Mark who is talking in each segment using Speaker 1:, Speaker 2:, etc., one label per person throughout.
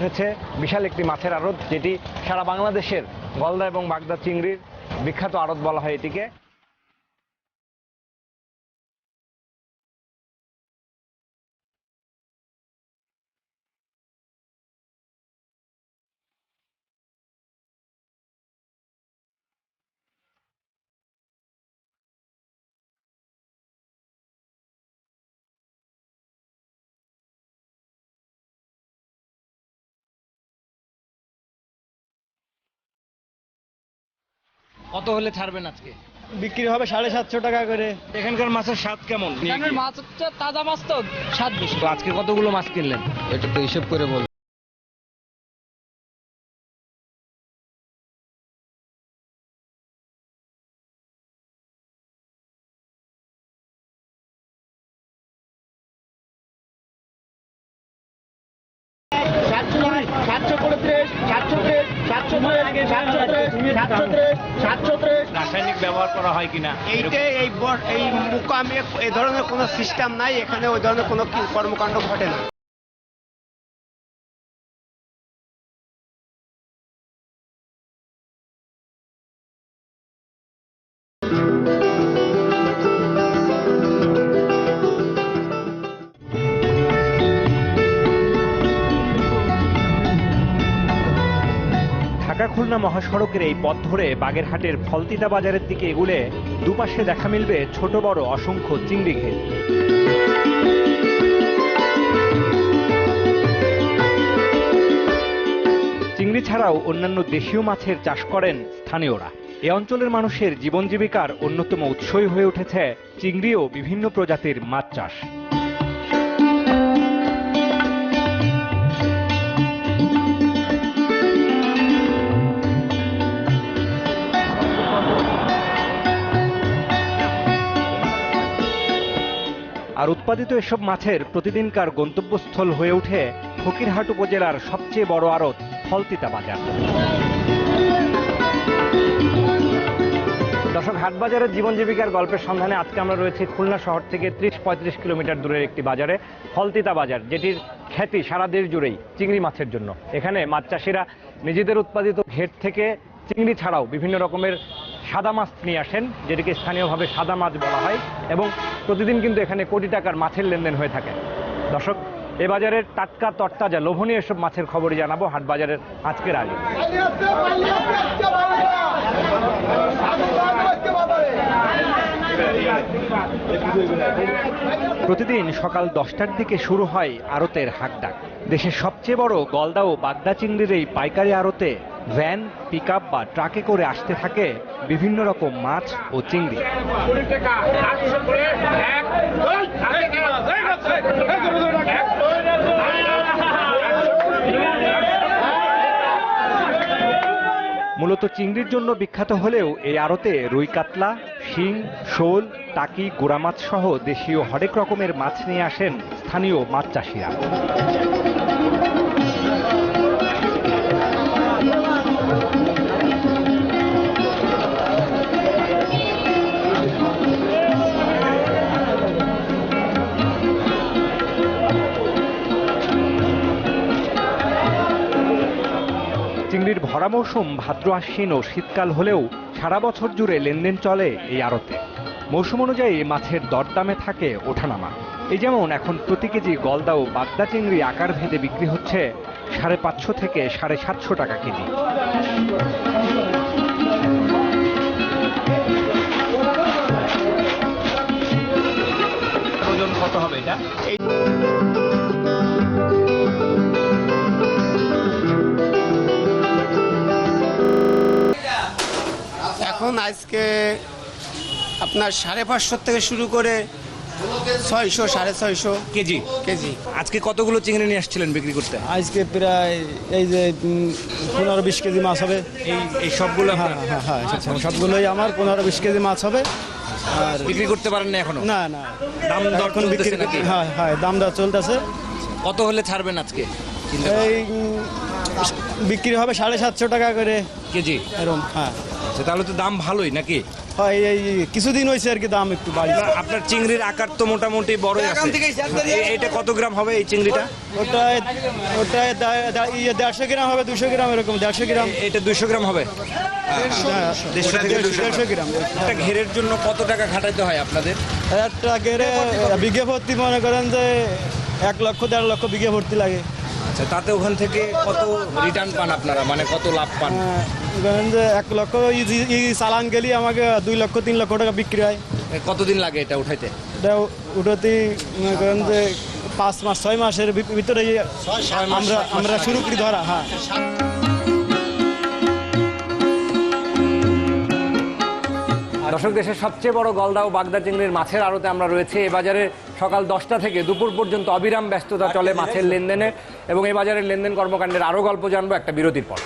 Speaker 1: উঠেছে বিশাল একটি মাছের আড়ত, যেটি সারা বাংলাদেশের গলদা এবং বাগদা চিংড়ির বিখ্যাত আড়ত বলা হয় এটিকে। কত হলে ছাড়বেন আজকে?
Speaker 2: বিক্রি হবে সাড়ে সাতশো টাকা করে।
Speaker 1: এখানকার মাছের স্বাদ কেমন?
Speaker 2: এখানের মাছ হচ্ছে তাজা মাছ তো স্বাদ বেশি।
Speaker 1: আজকে কতগুলো মাছ কিনলেন?
Speaker 3: এটা তো হিসেব করে বল
Speaker 4: এইটা এই এই মুকামে এই ধরনের কোনো সিস্টেম নাই, এখানে ওই ধরনের কোনো কর্মকাণ্ড ঘটে না।
Speaker 1: মহাসড়কের এই পথ ধরে বাগেরহাটের ফলতিতা বাজারের দিকে এগুলে দুপাশে দেখা মিলবে ছোট বড় অসংখ্য চিংড়ি ঘের। চিংড়ি ছাড়াও অন্যান্য দেশীয় মাছের চাষ করেন স্থানীয়রা। এ অঞ্চলের মানুষের জীবন জীবিকার অন্যতম উৎসই হয়ে উঠেছে চিংড়ি ও বিভিন্ন প্রজাতির মাছ চাষ। আর উৎপাদিত এসব মাছের প্রতিদিনকার গন্তব্যস্থল হয়ে ওঠে ফকিরহাট উপজেলার সবচেয়ে বড় আড়ত ফলতিতা বাজার। দর্শক হাটবাজারের জীবন জীবিকার গল্পের সন্ধানে আজকে আমরা রয়েছি খুলনা শহর থেকে ত্রিশ পঁয়ত্রিশ কিলোমিটার দূরের একটি বাজারে, ফলতিতা বাজার, যেটির খ্যাতি সারা দেশ জুড়েই চিংড়ি মাছের জন্য। এখানে মাছ চাষিরা নিজেদের উৎপাদিত ঘেট থেকে চিংড়ি ছাড়াও বিভিন্ন রকমের সাদা মাছ নিয়ে আসেন, যেটিকে স্থানীয়ভাবে সাদা মাছ বলা হয়, এবং প্রতিদিন কিন্তু এখানে কোটি টাকার মাছের লেনদেন হয়ে থাকে। দর্শক, এ বাজারের টাটকা তরতাজা, লোভনীয় এসব মাছের খবরই জানাব হাট বাজারের আজকের আগে প্রতিদিন সকাল দশটার দিকে শুরু হয় আড়তের হাকডাক। দেশের সবচেয়ে বড় গলদা ও বাগদা চিংড়ির এই পাইকারি আড়তে ভ্যান পিক বা ট্রাকে করে আসতে থাকে বিভিন্ন রকম মাছ ও চিংড়ি। মূলত চিংড়ির জন্য বিখ্যাত হলেও এই আড়তে রুই কাতলা, শিং, শোল, টাকি, গুড়া মাছ সহ দেশীয় হরেক রকমের মাছ নিয়ে আসেন স্থানীয় মাছ চাষিরা। মৌসুম ভাদ্র আশ্বিন ও শীতকাল হলেও সারা বছর জুড়ে লেনদেন চলে এই আড়তে। মৌসুম অনুযায়ী মাছের দরদামে থাকে ওঠানামা। এই যেমন এখন প্রতি কেজি গলদা ও বাগদা চিংড়ি আকার ভেদে বিক্রি হচ্ছে সাড়ে পাঁচশো থেকে সাড়ে সাতশো টাকা কেজি। কত হবে এটা?
Speaker 4: এখন আজকে আপনার সাড়ে পাঁচশো থেকে শুরু করে ছয়শো সাড়ে ছয়শো
Speaker 1: কেজি?
Speaker 4: কেজি।
Speaker 1: আজকে কতগুলো চিংড়ি নিয়ে আসছিলেন বিক্রি করতে?
Speaker 2: আজকে প্রায় এই যে পনেরো বিশ কেজি মাছ হবে।
Speaker 1: এই এই সবগুলো
Speaker 2: হ্যাঁ হ্যাঁ হ্যাঁ সবগুলোই আমার পনেরো বিশ কেজি মাছ হবে। আর
Speaker 1: বিক্রি করতে পারেন না এখনও?
Speaker 2: না না।
Speaker 1: দাম দর
Speaker 2: এখন বিক্রি? হ্যাঁ হ্যাঁ দাম দর চলতেছে।
Speaker 1: কত হলে ছাড়বেন আজকে?
Speaker 2: এই বিক্রি হবে সাড়ে সাতশো টাকা করে।
Speaker 1: কেজি?
Speaker 2: এরকম হ্যাঁ।
Speaker 1: আচ্ছা তাহলে তো দাম ভালোই নাকি?
Speaker 2: হয় এই কিছুদিন হয়েছে আর কি দাম একটু বাড়ি
Speaker 1: আপনার- চিংড়ির আকার তো মোটামুটি বড়ই আছে। এ- কত গ্রাম হবে এই চিংড়িটা?
Speaker 2: ওটা ওটা ইয়ে দেড়শো গ্রাম হবে দুশো গ্রাম এরকম দেড়শো গ্রাম।
Speaker 1: এটা দুশো গ্রাম হবে? দেড়শো থেকে দুশো
Speaker 2: দেড়শো গ্রাম।
Speaker 1: একটা ঘেরের জন্য কত টাকা খাটাইতে হয় আপনাদের?
Speaker 2: একটা গেড়ে বিঘে ভর্তি মনে করেন যে এক লক্ষ দেড় লক্ষ বিঘে ভর্তি লাগে।
Speaker 1: আচ্ছা তাতে ওখান থেকে কত রিটার্ন পান আপনারা? মানে কত লাভ পান?
Speaker 2: ধরেন যে এক লক্ষ ই- ই- ই চালান গেলি আমাকে দুই লক্ষ তিন লক্ষ টাকা বিক্রি হয়।
Speaker 1: কতদিন লাগে এটা উঠাইতে?
Speaker 2: এটা উঠোতেই মনে করেন যে পাঁচ মাস ছয় মাসের ভিতরে আমরা আমরা শুরু করি ধরা হ্যাঁ।
Speaker 1: দর্শক দেশের সবচেয়ে বড় গলদা ও বাগদা চিংড়ির মাছের আড়তে আমরা রয়েছে। এই বাজারে সকাল দশটা থেকে দুপুর পর্যন্ত অবিরাম ব্যস্ততা চলে মাছের লেনদেনে এবং এই বাজারের লেনদেন কর্মকাণ্ডের আরও গল্প জানব একটা বিরতির পর।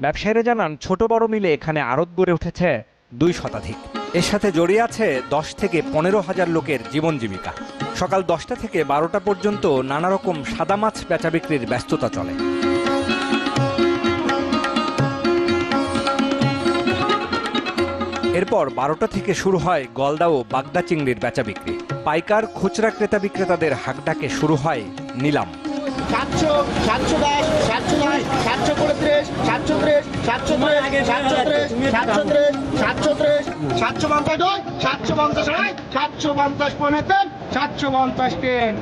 Speaker 1: ব্যবসায়ীরা জানান, ছোট বড় মিলে এখানে আড়ত গড়ে উঠেছে দুই শতাধিক। এর সাথে জড়িয়ে আছে দশ থেকে পনেরো হাজার লোকের জীবন জীবিকা। সকাল দশটা থেকে বারোটা পর্যন্ত নানা রকম সাদা মাছ বেচা বিক্রির ব্যস্ততা চলে। এরপর বারোটা থেকে শুরু হয় গলদা ও বাগদা চিংড়ির বেচা বিক্রি। পাইকার, খুচরা ক্রেতা বিক্রেতাদের হাকডাকে শুরু হয় নিলাম।
Speaker 3: সাতশো সাতশো দশ সাতশো দশ সাতশো পঁয়ত্রিশ সাতশো ত্রিশ সাতশো ত্রিশ সাতশো ত্রিশ সাতশো ত্রিশ সাতশো ত্রিশ সাতশো পঞ্চাশ দুই সাতশো পঞ্চাশ আড়াই সাতশো পঞ্চাশ পনেরো সাতশো পঞ্চাশ তিন।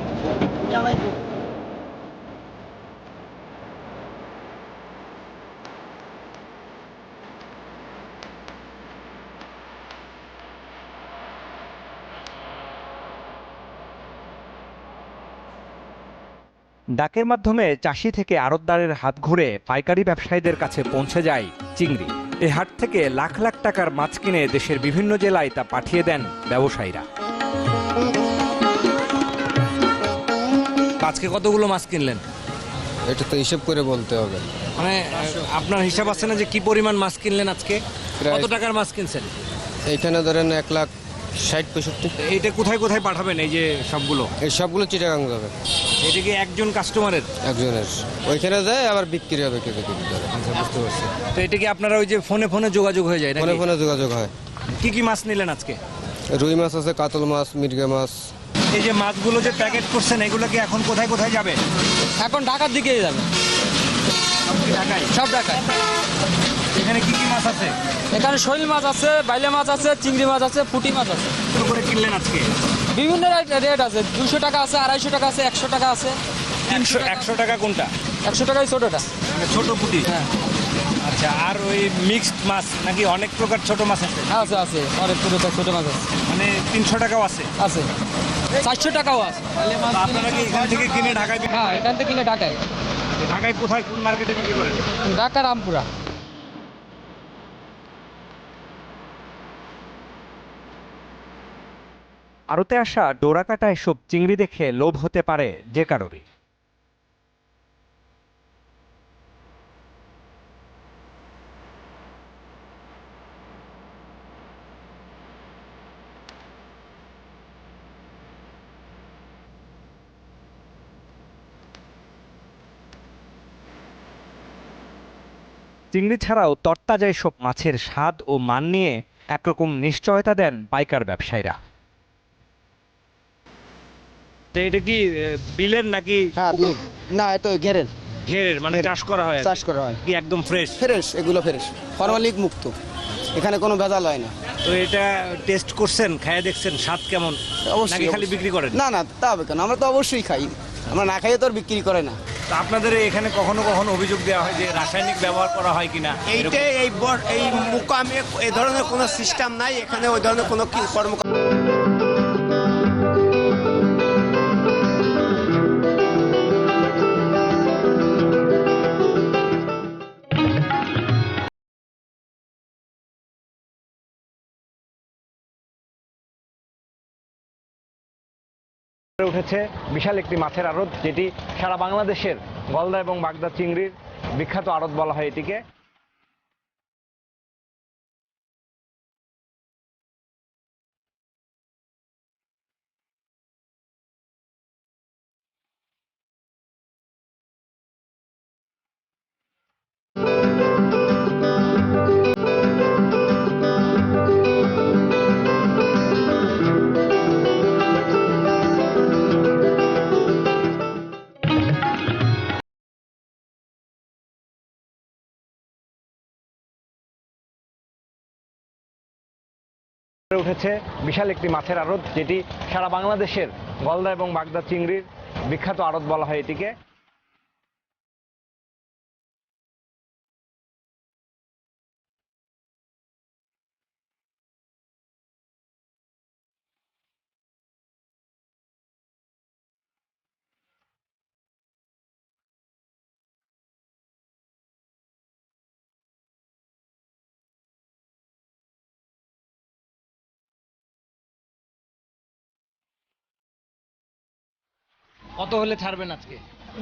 Speaker 1: ডাকের মাধ্যমে চাষি থেকে আড়তদারের হাত ঘুরে পাইকারি ব্যবসায়ীদের কাছে পৌঁছে যায় চিংড়ি। এ হাট থেকে লাখ লাখ টাকার মাছ কিনে দেশের বিভিন্ন জেলায় তা পাঠিয়ে দেন ব্যবসায়ীরা। আজকে কতগুলো মাছ কিনলেন?
Speaker 5: এটা তো হিসেব করে বলতে হবে।
Speaker 1: মানে আপনার হিসাব আছে না যে কি পরিমাণ মাছ কিনলেন আজকে? কত টাকার মাছ কিনছেন?
Speaker 5: এইখানে ধরেন এক লাখ ষাট পঁয়ষট্টি।
Speaker 1: এইটা কোথায় কোথায় পাঠাবেন এই যে সবগুলো?
Speaker 5: এই সবগুলো চিটাগাং যাবে।
Speaker 1: এটা কি একজন কাস্টমারের
Speaker 5: একজনের। ওইখানে যায় আবার বিক্রি হবে কেজি ধরে।
Speaker 1: বুঝতে পারছি। তো এটা কি আপনারা ওই যে ফোনে ফোনে যোগাযোগ হয়ে যায়
Speaker 5: ফোনে ফোনে যোগাযোগ হয়।
Speaker 1: কি কি মাছ নিলেন আজকে?
Speaker 5: রুই মাছ আছে কাতল মাছ মির্গে মাছ।
Speaker 1: এই যে মাছগুলো যে প্যাকেট করছেন এগুলো কি এখন কোথায় কোথায় যাবে?
Speaker 6: এখন ঢাকার দিকেই যাবে।
Speaker 1: ঢাকায়?
Speaker 6: সব ঢাকায়।
Speaker 1: এখানে কি কি মাছ আছে?
Speaker 6: এখানে শৈল মাছ আছে বাইলে মাছ আছে চিংড়ি মাছ আছে পুঁটি মাছ আছে।
Speaker 1: করে কিনলেন আজকে?
Speaker 6: বিভিন্ন রেট আছে। দুশো টাকা আছে আড়াইশো টাকা আছে একশো টাকা আছে।
Speaker 1: একশো একশো টাকা কোনটা?
Speaker 6: একশো টাকাই ছোটোটা।
Speaker 1: মানে ছোট পুঁটি?
Speaker 6: হ্যাঁ।
Speaker 1: আচ্ছা আর ওই মিক্সড মাছ নাকি অনেক প্রকার ছোট মাছ আছে?
Speaker 6: আছে আছে অনেক ছোটো ছোটো মাছ আছে।
Speaker 1: মানে তিনশো টাকাও আছে?
Speaker 6: আছে। চারশো টাকাও আছে।
Speaker 1: আপনারা কি এখান থেকে কিনে ঢাকায়
Speaker 6: হ্যাঁ এখান থেকে কিনে ঢাকায়।
Speaker 1: ঢাকায় কোথায় কোন মার্কেটে বিক্রি করেন?
Speaker 6: ঢাকা রামপুরা।
Speaker 1: আড়তে আসা ডোরাকাটা এসব চিংড়ি দেখে লোভ হতে পারে যে কারোরই। চিংড়ি ছাড়াও তরতাজা এসব মাছের স্বাদ ও মান নিয়ে একরকম নিশ্চয়তা দেন পাইকার ব্যবসায়ীরা। তো এটা কি বিলের নাকি
Speaker 3: হ্যাঁ না এত ঘেরেন
Speaker 1: ঘেরের। মানে চাষ করা হয়
Speaker 3: চাষ করা হয়।
Speaker 1: কি একদম ফ্রেশ
Speaker 3: ফ্রেশ এগুলো ফ্রেশ ফরমালিক মুক্ত। এখানে কোনো ভেজাল হয় না।
Speaker 1: তো এটা টেস্ট করছেন খায় দেখছেন স্বাদ কেমন?
Speaker 3: অবশ্যই
Speaker 1: নাকি খালি বিক্রি করেন?
Speaker 3: না না তা হবে কেন? আমরা তো অবশ্যই খাই। আমরা না খাইয়ে তো আর বিক্রি করে না।
Speaker 1: তো আপনাদের এখানে কখনো কখনো অভিযোগ দেওয়া হয় যে রাসায়নিক ব্যবহার করা হয় কিনা?
Speaker 4: এইটা এই এই মুকামে এই ধরনের কোনো সিস্টেম নাই। এখানে ওই ধরনের কোনো কি
Speaker 7: উঠেছে বিশাল একটি মাছের আড়ত, যেটি সারা বাংলাদেশের গলদা এবং বাগদা চিংড়ির বিখ্যাত আড়ত বলা হয় এটিকে। উঠেছে বিশাল একটি মাছের আড়ত, যেটি সারা বাংলাদেশের গলদা এবং বাগদা চিংড়ির বিখ্যাত আড়ত বলা হয় এটিকে। কত হলে ছাড়বেন আজকে?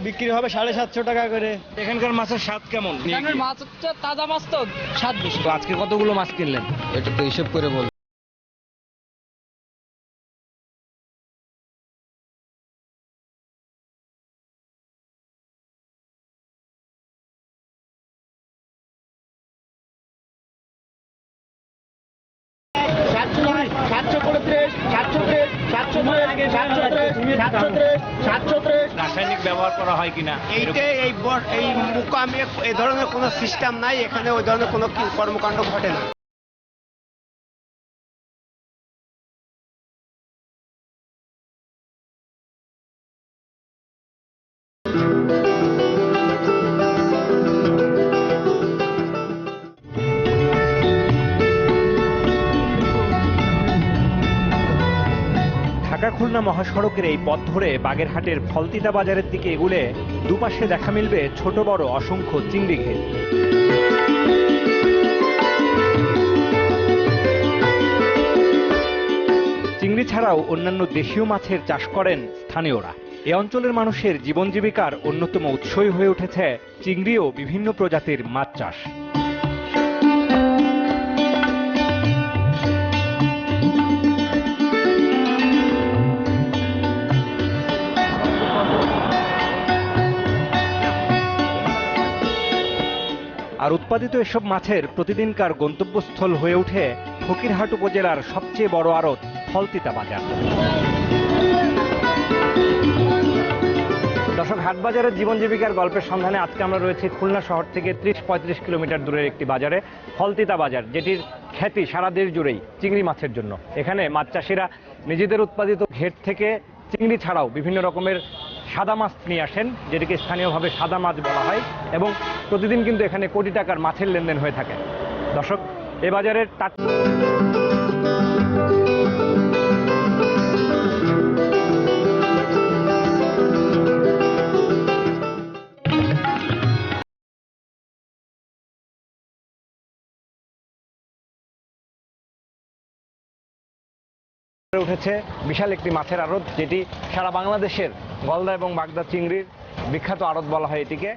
Speaker 2: বিক্রি হবে সাড়ে সাতশো টাকা করে।
Speaker 7: এখানকার মাছের স্বাদ কেমন?
Speaker 6: এখানের মাছ হচ্ছে তাজা মাছ তো স্বাদ বেশি।
Speaker 7: আজকে কতগুলো মাছ কিনলেন?
Speaker 5: এটা তো হিসেব করে বল
Speaker 7: রাসায়নিক ব্যবহার করা হয় কিনা?
Speaker 4: এইটা এই এই মুকামে এই ধরনের কোনো সিস্টেম নাই এখানে ওই ধরনের কোনো কর্মকাণ্ড ঘটে না।
Speaker 7: মহাসড়কের এই পথ ধরে বাগেরহাটের ফলতিতা বাজারের দিকে এগুলে দুপাশে দেখা মিলবে ছোট বড় অসংখ্য চিংড়ি ঘের। চিংড়ি ছাড়াও অন্যান্য দেশীয় মাছের চাষ করেন স্থানীয়রা। এ অঞ্চলের মানুষের জীবন জীবিকার অন্যতম উৎসই হয়ে উঠেছে চিংড়ি ও বিভিন্ন প্রজাতির মাছ চাষ। আর উৎপাদিত এসব মাছের প্রতিদিনকার গন্তব্যস্থল হয়ে ওঠে ফকিরহাট উপজেলার সবচেয়ে বড় আড়ত ফলতিতা বাজার। দর্শক হাটবাজারের জীবন জীবিকার গল্পের সন্ধানে আজকে আমরা রয়েছি খুলনা শহর থেকে ত্রিশ পঁয়ত্রিশ কিলোমিটার দূরের একটি বাজারে, ফলতিতা বাজার, যেটির খ্যাতি সারা দেশ জুড়েই চিংড়ি মাছের জন্য। এখানে মাছ চাষিরা নিজেদের উৎপাদিত ঘেট থেকে চিংড়ি ছাড়াও বিভিন্ন রকমের সাদা মাছ নিয়ে আসেন, যেটিকে স্থানীয়ভাবে সাদা মাছ বলা হয়, এবং প্রতিদিন কিন্তু এখানে কোটি টাকার মাছের লেনদেন হয়ে থাকে। দর্শক, এ বাজারের উঠেছে বিশাল একটি মাছের আড়ত, যেটি সারা বাংলাদেশের গলদা এবং বাগদা চিংড়ির বিখ্যাত আড়ত বলা হয় এটিকে।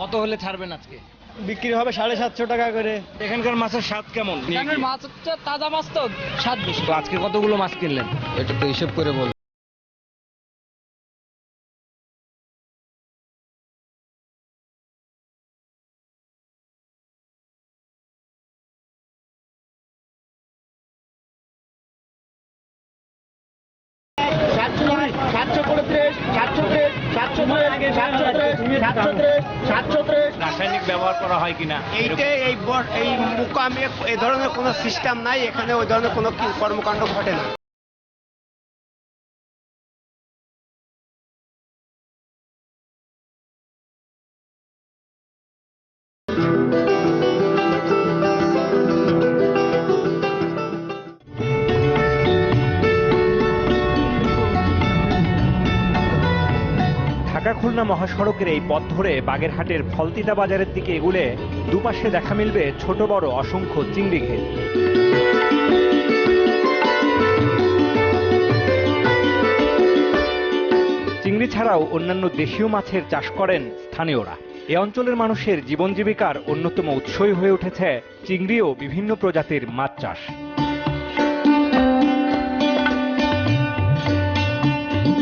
Speaker 7: কত হলে ছাড়বেন আজকে?
Speaker 2: বিক্রি হবে সাড়ে সাতশো টাকা করে।
Speaker 7: এখানকার মাছের স্বাদ কেমন?
Speaker 6: মাছ হচ্ছে তাজা মাছ তো স্বাদ বেশি।
Speaker 7: আজকে কতগুলো মাছ কিনলেন?
Speaker 5: এটা তো হিসেব করে বল।
Speaker 7: রাসায়নিক ব্যবহার করা হয় কিনা?
Speaker 4: এইটা এই এই মুকামে এই ধরনের কোনো সিস্টেম নাই এখানে ওই ধরনের কোনো কর্মকাণ্ড ঘটে না।
Speaker 1: খুলনা মহাসড়কের এই পথ ধরে বাগেরহাটের ফলতিতা বাজারের দিকে এগুলে দুপাশে দেখা মিলবে ছোট, বড়, অসংখ্য চিংড়ি ক্ষেত। চিংড়ি ছাড়াও অন্যান্য দেশীয় মাছের চাষ করেন স্থানীয়রা। এ অঞ্চলের মানুষের জীবন জীবিকার অন্যতম উৎসই হয়ে উঠেছে চিংড়ি ও বিভিন্ন প্রজাতির মাছ চাষ।